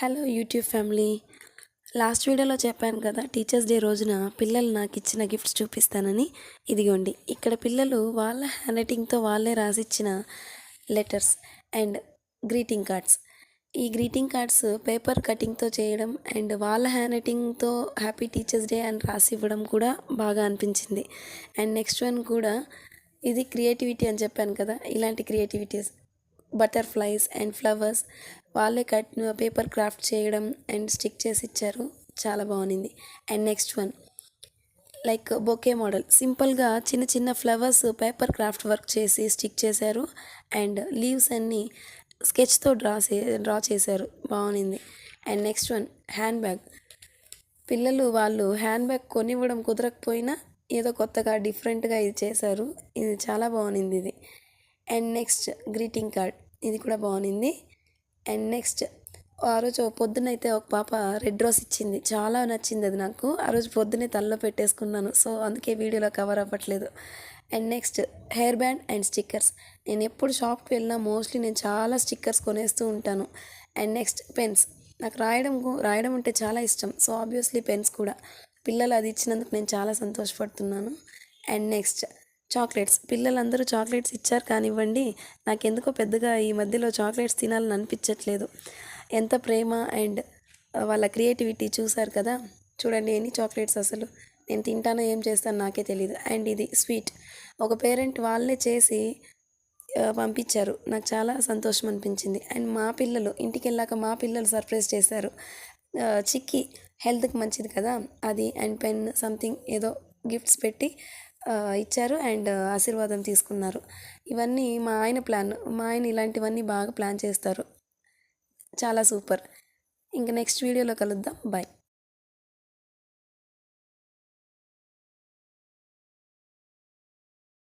Hello YouTube family last వీడియోలో చెప్పాను కదా టీచర్స్ డే రోజున పిల్లలు నాకు ఇచ్చిన గిఫ్ట్స్ చూపిస్తానని. ఇదిగోండి ఇక్కడ పిల్లలు వాళ్ళ హ్యాండ్ రైటింగ్తో వాళ్ళే రాసిచ్చిన లెటర్స్ అండ్ గ్రీటింగ్ కార్డ్స్ ఈ గ్రీటింగ్ కార్డ్స్ పేపర్ కటింగ్తో చేయడం అండ్ వాళ్ళ హ్యాండ్ రైటింగ్తో హ్యాపీ టీచర్స్ డే అని రాసి ఇవ్వడం కూడా బాగా అనిపించింది. అండ్ నెక్స్ట్ వన్ కూడా ఇది క్రియేటివిటీ అని చెప్పాను కదా ఇలాంటి క్రియేటివిటీస్ బటర్ఫ్లైస్ అండ్ ఫ్లవర్స్ వాళ్ళే కట్ పేపర్ క్రాఫ్ట్ చేయడం అండ్ స్టిక్ చేసి ఇచ్చారు. చాలా బాగుంది. And next one like bouquet model. సింపుల్గా చిన్న చిన్న ఫ్లవర్స్ పేపర్ క్రాఫ్ట్ వర్క్ చేసి స్టిక్ చేశారు. అండ్ లీవ్స్ అన్నీ స్కెచ్తో డ్రా చే డ్రా చేశారు. బాగుంది. And next one hand bag పిల్లలు వాళ్ళు హ్యాండ్ బ్యాగ్ కొనివ్వడం కుదరకపోయినా ఏదో కొత్తగా డిఫరెంట్గా ఇది చేశారు. ఇది చాలా బాగుంది ఇది. And next greeting card. ఇది కూడా బాగుంది. అండ్ నెక్స్ట్ ఆ రోజు పొద్దునైతే ఒక పాప రెడ్ రోజ్ ఇచ్చింది. చాలా నచ్చింది అది నాకు. ఆ రోజు పొద్దునే తలలో పెట్టేసుకున్నాను. సో అందుకే వీడియోలో కవర్ అవ్వట్లేదు. And next hair band and stickers. నేను ఎప్పుడు షాప్కి వెళ్ళినా మోస్ట్లీ నేను చాలా స్టిక్కర్స్ కొనేస్తూ ఉంటాను. And next pens. నాకు రాయడం రాయడం అంటే చాలా ఇష్టం. సో ఆబ్వియస్లీ పెన్స్ కూడా. పిల్లలు అది ఇచ్చినందుకు నేను చాలా సంతోషపడుతున్నాను. And next chocolates. పిల్లలందరూ చాక్లెట్స్ ఇచ్చారు కానివ్వండి నాకెందుకో పెద్దగా ఈ మధ్యలో చాక్లెట్స్ తినాలని అనిపించట్లేదు. ఎంత ప్రేమ అండ్ వాళ్ళ క్రియేటివిటీ చూసారు కదా? చూడండి ఎన్ని చాక్లెట్స్ అసలు. నేను తింటానో ఏం చేస్తానో నాకే తెలియదు అండ్ ఇది స్వీట్. ఒక పేరెంట్ వాళ్ళే చేసి పంపించారు. నాకు చాలా సంతోషం అనిపించింది. అండ్ మా పిల్లలు ఇంటికి వెళ్ళాక మా పిల్లలు సర్ప్రైజ్ చేశారు. చిక్కి హెల్త్కి మంచిది కదా? అది అండ్ పెన్ సంథింగ్ ఏదో గిఫ్ట్స్ పెట్టి ఇచ్చారు అండ్ ఆశీర్వాదం తీసుకున్నారు. ఇవన్నీ మా ఆయన ప్లాన్ మా ఆయన ఇలాంటివన్నీ బాగా ప్లాన్ చేస్తారు. చాలా సూపర్. ఇంకా నెక్స్ట్ వీడియోలో కలుద్దాం. బాయ్.